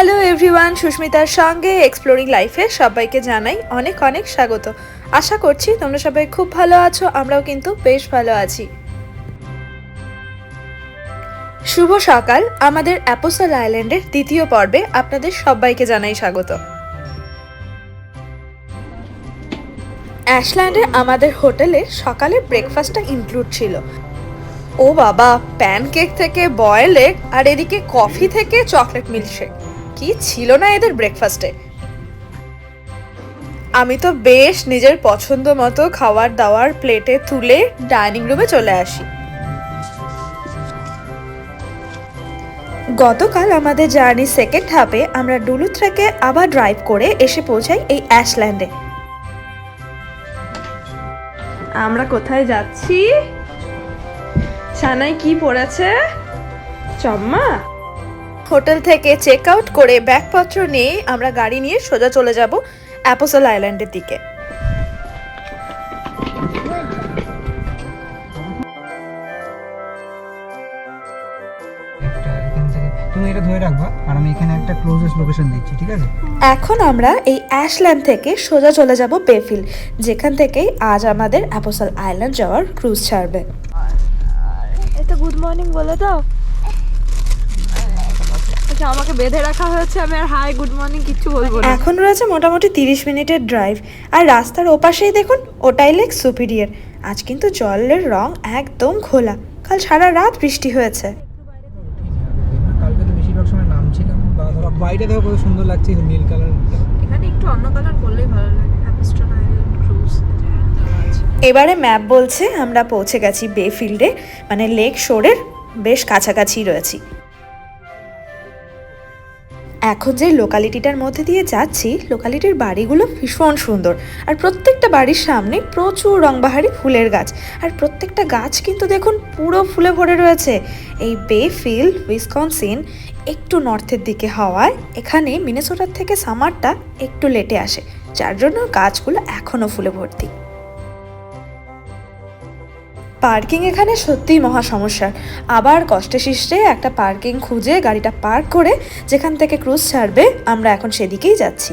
Hello everyone সুস্মিতার সঙ্গে exploring লাইফে সবাইকে জানাই অনেক অনেক স্বাগত। আশা করছি তোমরা সবাই খুব ভালো আছো, আমরাও কিন্তু বেশ ভালো আছি। শুভ সকাল, আমাদের অ্যাপোসল আইল্যান্ডের দ্বিতীয় পর্বে আপনাদের সবাইকে জানাই স্বাগত। অ্যাশল্যান্ডে আমাদের হোটেলে সকালে ব্রেকফাস্টটা ইনক্লুড ছিল। ও বাবা প্যানকেক থেকে বয়েল এগ আর এদিকে কফি থেকে চকলেট মিল্কশেক কি ছিল না এদের ব্রেকফাস্টে আমি তো বেশ নিজের পছন্দ মতো খাবার দাওয়ার প্লেটে তুলে ডাইনিং রুমে চলে আসি। গতকাল আমাদের জার্নি সেকেন্ড হাফে আমরা ডুলু থেকে আবার ড্রাইভ করে এসে পৌঁছাই এই অ্যাশল্যান্ডে আমরা কোথায় যাচ্ছি? সানাই কি পড়েছে? চম্মা? হোটেল থেকে চেক আউট করে ব্যাগপত্র নিয়ে আমরা গাড়ি নিয়ে সোজা চলে যাব অ্যাপোসল আইল্যান্ডের দিকে। একটা তুমি এটা ধরে রাখবা আর আমি এখানে একটা ক্লোজেস্ট লোকেশন দিচ্ছি ঠিক আছে? এখন আমরা এই অ্যাশল্যান্ড থেকে সোজা চলে যাব বেফিল যেখান থেকেই আজ আমাদের অ্যাপোসল আইল্যান্ড যাওয়ার ক্রুজ ছাড়বে। এটা গুড মর্নিং বলে দাও। আচ্ছা আমাকে বেঁধে রাখা হয়েছে আমি আর হাই গুড মর্নিং কিচ্ছু বলব না। এখন রয়েছে মোটামুটি তিরিশ মিনিটের ড্রাইভ আর রাস্তার ওপাশেই দেখুন ওটাই লেক সুপিরিয়ার আজ কিন্তু জলের রং একদম খোলা কাল সারা রাত বৃষ্টি হয়েছে। কালকে তো বেশিরভাগ সময় নামছিলাম। বা বাইরে দেখো কত সুন্দর লাগছে নীল কালার এখানে একটু অন্য কালার করলেই ভালো লাগে। হ্যাপিস্টন আইল্যান্ড ক্রুজ এবারে ম্যাপ বলছে আমরা পৌঁছে গেছি বে ফিল্ডে মানে লেক শোরের বেশ কাছাকাছি রয়েছি। এখন যে লোকালিটিটার মধ্যে দিয়ে যাচ্ছি লোকালিটির বাড়িগুলো ভীষণ সুন্দর। আর প্রত্যেকটা বাড়ির সামনে প্রচুর রংবাহারি ফুলের গাছ। আর প্রত্যেকটা গাছ কিন্তু দেখুন পুরো ফুলে ভরে রয়েছে। এই বে ফিল্ড উইসকনসিন একটু নর্থের দিকে হওয়ায় এখানে মিনেসোটার থেকে সামারটা একটু লেটে আসে। যার জন্য গাছগুলো এখনও ফুলে ভর্তি। পার্কিং এখানে সত্যিই মহা সমস্যা আবার কষ্টে শিষ্টে একটা পার্কিং খুঁজে গাড়িটা পার্ক করে যেখান থেকে ক্রুজ ছাড়বে, আমরা এখন সেদিকেই যাচ্ছি।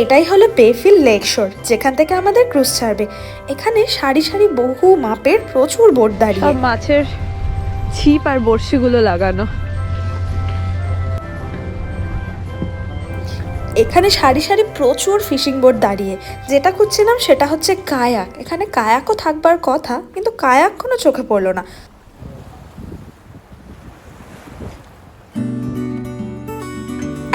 এটাই হলো পেফিল লেক শোর যেখান থেকে আমাদের ক্রুজ ছাড়বে। এখানে সারি সারি বহু মাপের প্রচুর বোট দাঁড়িয়ে। মাছের ছিপ আর বড়শিগুলো লাগানো। এখানে সারি সারি প্রচুর ফিশিং বোট দাঁড়িয়ে। যেটা খুঁজছিলাম সেটা হচ্ছে কায়াক। এখানে কায়াকও থাকবার কথা, কিন্তু কায়াক কোনো চোখে পড়ল না।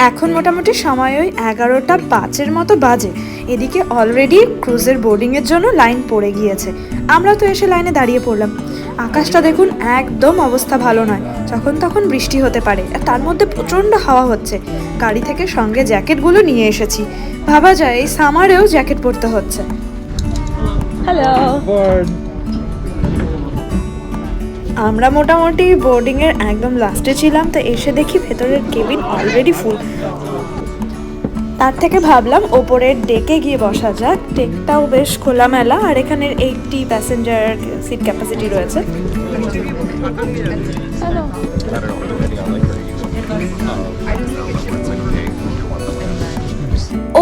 এখন মোটামুটি সময় ওই এগারোটা পাঁচের মতো বাজে। এদিকে অলরেডি ক্রুজের বোর্ডিংয়ের জন্য লাইন পড়ে গিয়েছে। আমরা তো এসে লাইনে দাঁড়িয়ে পড়লাম। আকাশটা দেখুন একদম অবস্থা ভালো নয়। যখন তখন বৃষ্টি হতে পারে। আর তার মধ্যে প্রচণ্ড হাওয়া হচ্ছে। গাড়ি থেকে সঙ্গে জ্যাকেটগুলো নিয়ে এসেছি। ভাবা যায় এই সামারেও জ্যাকেট পরতে হচ্ছে। হ্যালো আমরা মোটামুটি বোর্ডিংয়ের একদম লাস্টে ছিলাম, তো এসে দেখি ভেতরের কেবিন অলরেডি ফুল তার থেকে ভাবলাম ওপরের ডেকে গিয়ে বসা যাক। ডেকটাও বেশ খোলামেলা, আর এখানের এইটটি প্যাসেঞ্জার সিট ক্যাপাসিটি রয়েছে।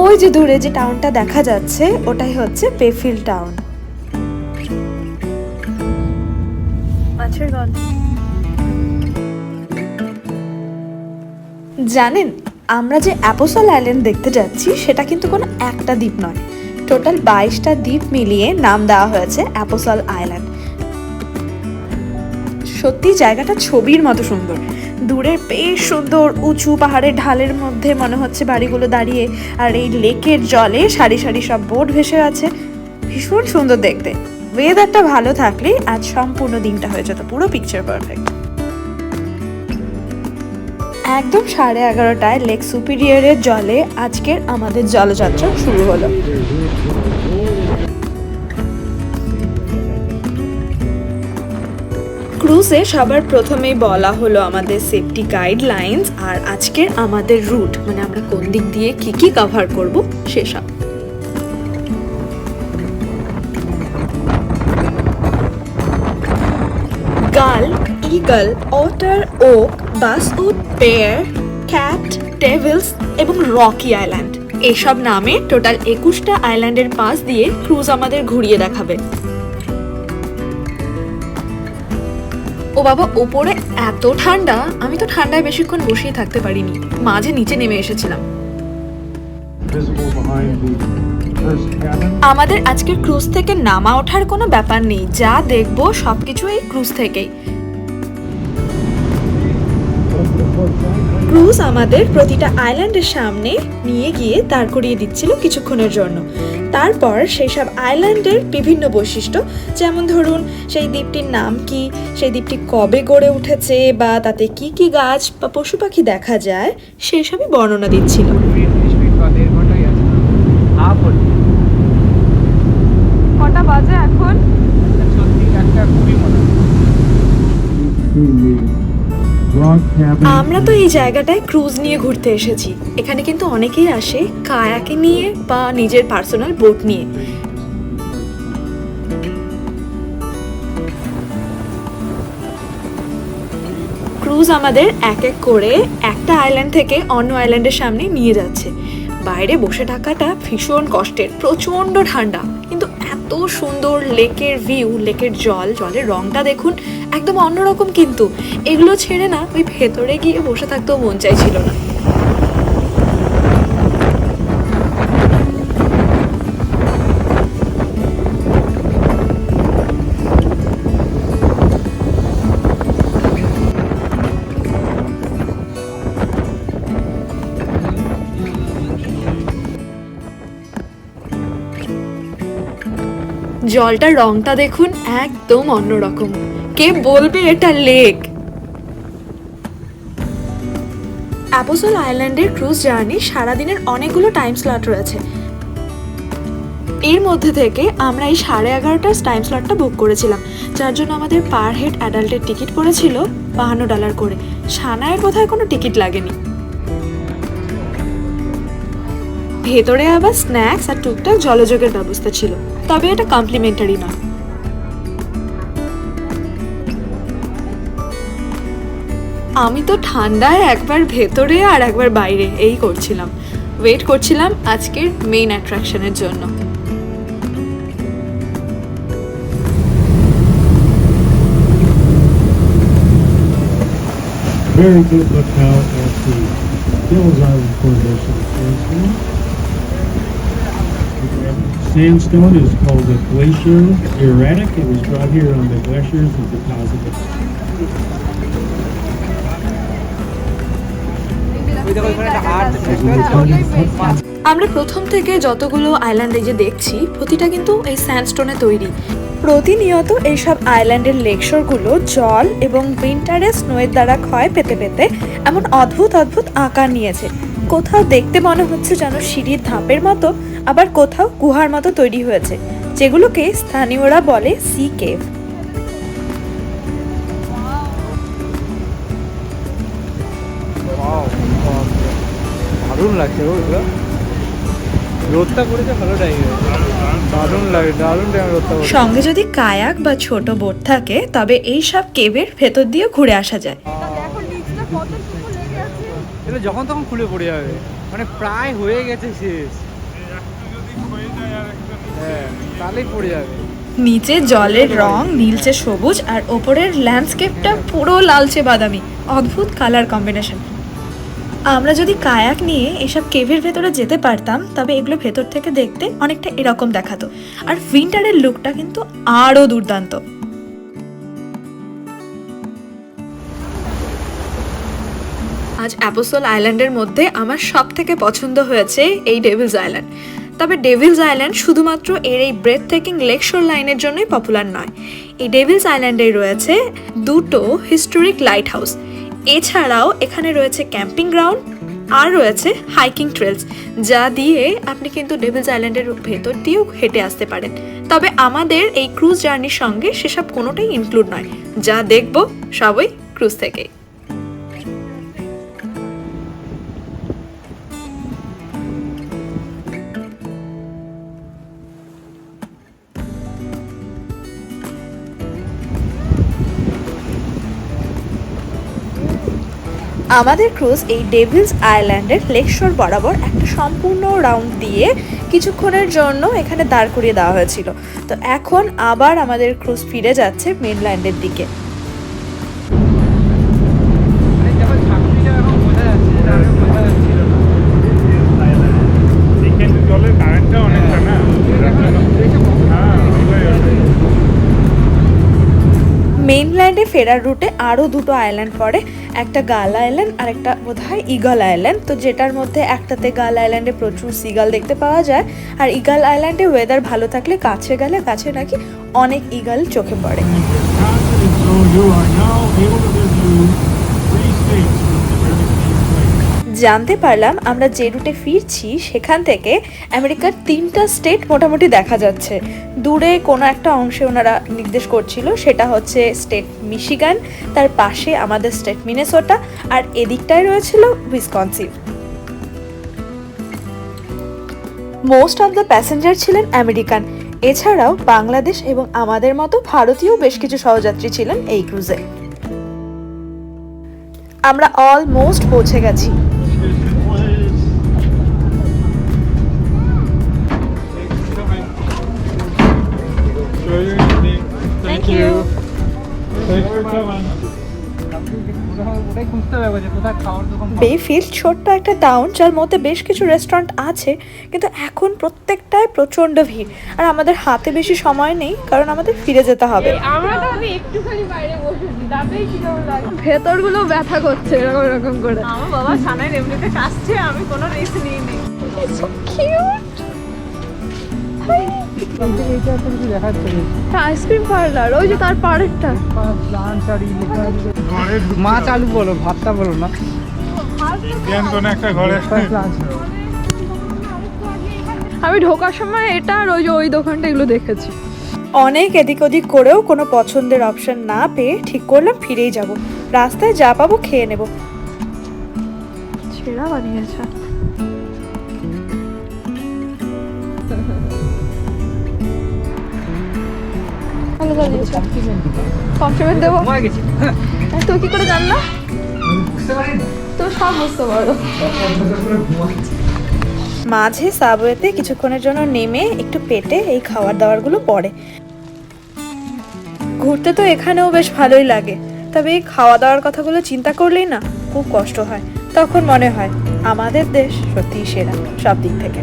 ওই যে দূরে যে টাউনটা দেখা যাচ্ছে, ওটাই হচ্ছে পেফিল টাউন জানেন, আমরা যে অ্যাপোসল আইল্যান্ড দেখতে যাচ্ছি, সেটা কিন্তু কোনো একটা দ্বীপ নয়। টোটাল বাইশটা দ্বীপ মিলিয়ে নাম দেওয়া হয়েছে অ্যাপোসল আইল্যান্ড। সত্যি জায়গাটা ছবির মতো সুন্দর। দূরে বেশ সুন্দর উঁচু পাহাড়ের ঢালের মধ্যে মনে হচ্ছে বাড়িগুলো দাঁড়িয়ে, আর এই লেকের জলে সারি সারি সব বোট ভেসে আছে। ভীষণ সুন্দর দেখতে। ওয়েদারটা ভালো থাকলে আজ সম্পূর্ণ দিনটা হয়ে যেত পুরো পিকচার পারফেক্ট একদম সাড়ে এগারোটায় লেক সুপিরিয়রের জলে আজকের আমাদের জলযাত্রা শুরু হলো। ক্রুজে সবার প্রথমেই বলা হলো আমাদের সেফটি গাইডলাইন্স আর আজকের আমাদের রুট মানে আমরা কোন দিক দিয়ে কি কি কভার করব সেসব। Eagle Otter Oak Basswood Pear Cat Devils এবং রকি আইল্যান্ড। এসব নামে টোটাল একুশটা আইল্যান্ডের পাশ দিয়ে ক্রুজ আমাদের ঘুরিয়ে দেখাবে। ও বাবা ওপরে এত ঠান্ডা আমি তো ঠান্ডায় বেশিক্ষণ বসেই থাকতে পারিনি। মাঝে নিচে নেমে এসেছিলাম. আমাদের আজকের ক্রুজ থেকে নামা ওঠার কোনো ব্যাপার নেই। যা দেখব সবকিছু এই ক্রুজ থেকেই। ক্রুজ আমাদের প্রতিটা আইল্যান্ডের সামনে নিয়ে গিয়ে দাঁড় করিয়ে দিচ্ছিল কিছুক্ষণের জন্য। তারপর সেই সব আইল্যান্ডের বিভিন্ন বৈশিষ্ট্য, যেমন ধরুন, সেই দ্বীপটির নাম কি, সেই দ্বীপটি কবে গড়ে উঠেছে বা তাতে কি কি গাছ বা পশু পাখি দেখা যায় সেই সবই বর্ণনা দিচ্ছিল। আমরা তো এই জায়গাটায় ক্রুজ নিয়ে ঘুরতে এসেছি। এখানে কিন্তু অনেকেই আসে কায়াকে নিয়ে বা নিজের পার্সোনাল বোট নিয়ে। ক্রুজ আমাদের এক এক করে একটা আইল্যান্ড থেকে অন্য আইল্যান্ডের সামনে নিয়ে যাচ্ছে। বাইরে বসে থাকাটা ভীষণ কষ্টের, প্রচণ্ড ঠান্ডা। এত সুন্দর লেকের ভিউ লেকের জল, জলের রংটা দেখুন একদম অন্যরকম কিন্তু। এগুলো ছেড়ে না, ওই ভেতরে গিয়ে বসে থাকতেও মন চাইছিল না। জলটার রংটা দেখুন একদম অন্যরকম। কে বলবে এটা লেক? অ্যাপোসল আইল্যান্ডের ক্রুজ জার্নি সারাদিনের অনেকগুলো টাইম স্লট রয়েছে। এর মধ্যে থেকে আমরা এই সাড়ে এগারোটার টাইম স্লটটা বুক করেছিলাম, যার জন্য আমাদের পার হেড অ্যাডাল্টের টিকিট পড়েছিল বাহান্ন ডলার করে। সানায়ের কোথায় কোনো টিকিট লাগেনি। ভেতরে আবার স্ন্যাক্স আর টুকটাক জলযোগের ব্যবস্থা ছিল। তবে এটা কমপ্লিমেন্টারি না। আমি তো ঠান্ডায় একবার ভেতরে আর একবার বাইরে, এই করছিলাম। ওয়েট করছিলাম আজকের মেইন অ্যাট্রাকশনের জন্য। Very good lookout at the Hills Island Formation Sandstone. Is called a glacier erratic. It was brought here on the glaciers and deposited. the আমরা প্রথম থেকে যতগুলো আইল্যান্ডে যে দেখছি, প্রতিটা কিন্তু এই স্যান্ডস্টোনে তৈরি প্রতিনিয়ত এইসব আইল্যান্ডের লেকশোরগুলো জল এবং উইন্টারে স্নোয়ের দ্বারা ক্ষয় পেতে পেতে এমন অদ্ভুত অদ্ভুত আকার নিয়েছে কোথাও দেখতে মনে হচ্ছে যেন সিঁড়ির ধাপের মতো আবার কোথাও গুহার মতো তৈরি হয়েছে যেগুলোকে স্থানীয়রা বলে সি কেভ দারুণ লাগছে রোদটা পড়েছে ভালো টাইমে দারুণ লাগে দারুণ টাইমে রোদটা সঙ্গে যদি কায়াক বা ছোট বোট থাকে তবে এই সব কেভের ভেতর দিয়ে ঘুরে আসা যায় দেখো নিচটা কতটুকু লেগে আছে এটা যখন তখন খুলে পড়ে যাবে। মানে প্রায় হয়ে গেছে শেষ। হ্যাঁ তাহলেই পড়ে যাবে। নিচে জলের রং নীলচে সবুজ আর ওপরের ল্যান্ডস্কেপটা পুরো লালচে বাদামি। অদ্ভুত কালার কম্বিনেশন আমরা যদি কায়াক নিয়ে এসব কেভের ভেতরে যেতে পারতাম, তবে এগুলো ভেতর থেকে দেখতে অনেকটা এরকম দেখাতো। আর উইন্টারের লুকটা কিন্তু আরও দুর্দান্ত। আজ অ্যাপোসল আইল্যান্ডের মধ্যে আমার সব থেকে পছন্দ হয়েছে এই ডেভিলস আইল্যান্ড তবে ডেভিলস আইল্যান্ড শুধুমাত্র এর এই ব্রেথ টেকিং লেকশোর লাইনের জন্যই পপুলার নয়। এই ডেভিলস আইল্যান্ডে রয়েছে দুটো হিস্টোরিক লাইট হাউস এছাড়াও এখানে রয়েছে ক্যাম্পিং গ্রাউন্ড আর রয়েছে হাইকিং ট্রেলস যা দিয়ে আপনি কিন্তু ডেভিলস আইল্যান্ডের ভেতর দিয়েও হেঁটে আসতে পারেন। তবে আমাদের এই ক্রুজ জার্নির সঙ্গে সেসব কোনোটাই ইনক্লুড নয়। যা দেখব সবই ক্রুজ থেকেই। আমাদের ক্রুজ এই ডেভিলস আইল্যান্ডের লেকশোর বরাবর একটা সম্পূর্ণ রাউন্ড দিয়ে কিছুক্ষণের জন্য এখানে দাঁড় করিয়ে দেওয়া হয়েছিল। তো এখন আবার আমাদের ক্রুজ ফিরে যাচ্ছে মেনল্যান্ডের দিকে। মেইনল্যান্ডে ফেরার রুটে আরও দুটো আইল্যান্ড পড়ে। একটা গাল আইল্যান্ড আর একটা বোধ হয় ইগল আইল্যান্ড তো যেটার মধ্যে একটাতে গাল আইল্যান্ডে প্রচুর সিগাল দেখতে পাওয়া যায়। আর ইগল আইল্যান্ডে ওয়েদার ভালো থাকলে কাছে গেলে কাছে নাকি অনেক ইগল চোখে পড়ে। জানতে পারলাম আমরা যে রুটে ফিরছি, সেখান থেকে আমেরিকার তিনটা স্টেট মোটামুটি দেখা যাচ্ছে। দূরে কোনো একটা অংশে ওনারা নির্দেশ করছিল, সেটা হচ্ছে স্টেট মিশিগান, তার পাশে আমাদের স্টেট মিনেসোটা, আর এদিকটায় রয়েছিল Wisconsin. Most of the passenger ছিলেন আমেরিকান। এছাড়াও বাংলাদেশ এবং আমাদের মতো ভারতীয় বেশ কিছু সহযাত্রী ছিলেন এই ক্রুজে। আমরা অলমোস্ট পৌঁছে গেছি। বেফিল্ড ছোট্ট একটা টাউন যার মধ্যে বেশ কিছু রেস্টুরেন্ট আছে কিন্তু এখন প্রত্যেকটায় প্রচণ্ড ভিড়। আর আমাদের হাতে বেশি সময় নেই কারণ আমাদের ফিরে যেতে হবে। ভেতরগুলো ব্যথা করছে এরকম এরকম করে। আমার বাবা সানাই এমনিতে কাশছে আমি কোনো রিস্ক নিই নি আইসক্রিম পার্লার ওই যে তার পাড়েরটা। মাছ আলু বলো ভাতটা বলো না। একটা ঘরে। আমি ঢোকার সময় এটা আর ওই যে ওই দোকানটা এগুলো দেখেছি। অনেক এদিক ওদিক করেও কোনো পছন্দের অপশন না পেয়ে ঠিক করলাম ফিরেই যাব। রাস্তায় যা পাবো খেয়ে নেব। ছেঁড়া বানিয়েছে। কমপ্লিমেন্ট দেবো? গেছি। তুই কি করে জানলা? তো সব বুঝতে পারো। মাঝে সাবওয়েতে কিছুক্ষণের জন্য নেমে একটু পেটে এই খাবার দাবারগুলো পড়ে। ঘুরতে তো এখানেও বেশ ভালোই লাগে। তবে এই খাওয়া দাওয়ার কথাগুলো চিন্তা করলেই না খুব কষ্ট হয় তখন মনে হয়। আমাদের দেশ সত্যিই সেরা, সব দিক থেকে।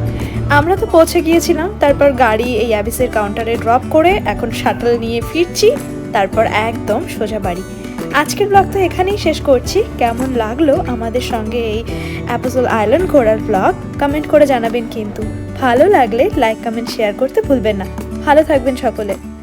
আমরা তো পৌঁছে গিয়েছিলাম, তারপর গাড়ি এই অ্যাবিসের কাউন্টারে ড্রপ করে এখন শাটল নিয়ে ফিরছি, তারপর একদম সোজা বাড়ি। আজকের ব্লগ তো এখানেই শেষ করছি। কেমন লাগল আমাদের সঙ্গে এই অ্যাপোজল আইল্যান্ড ঘোরার ব্লগ কমেন্ট করে জানাবেন কিন্তু। ভালো লাগলে লাইক কমেন্ট শেয়ার করতে ভুলবেন না। ভালো থাকবেন সকলে।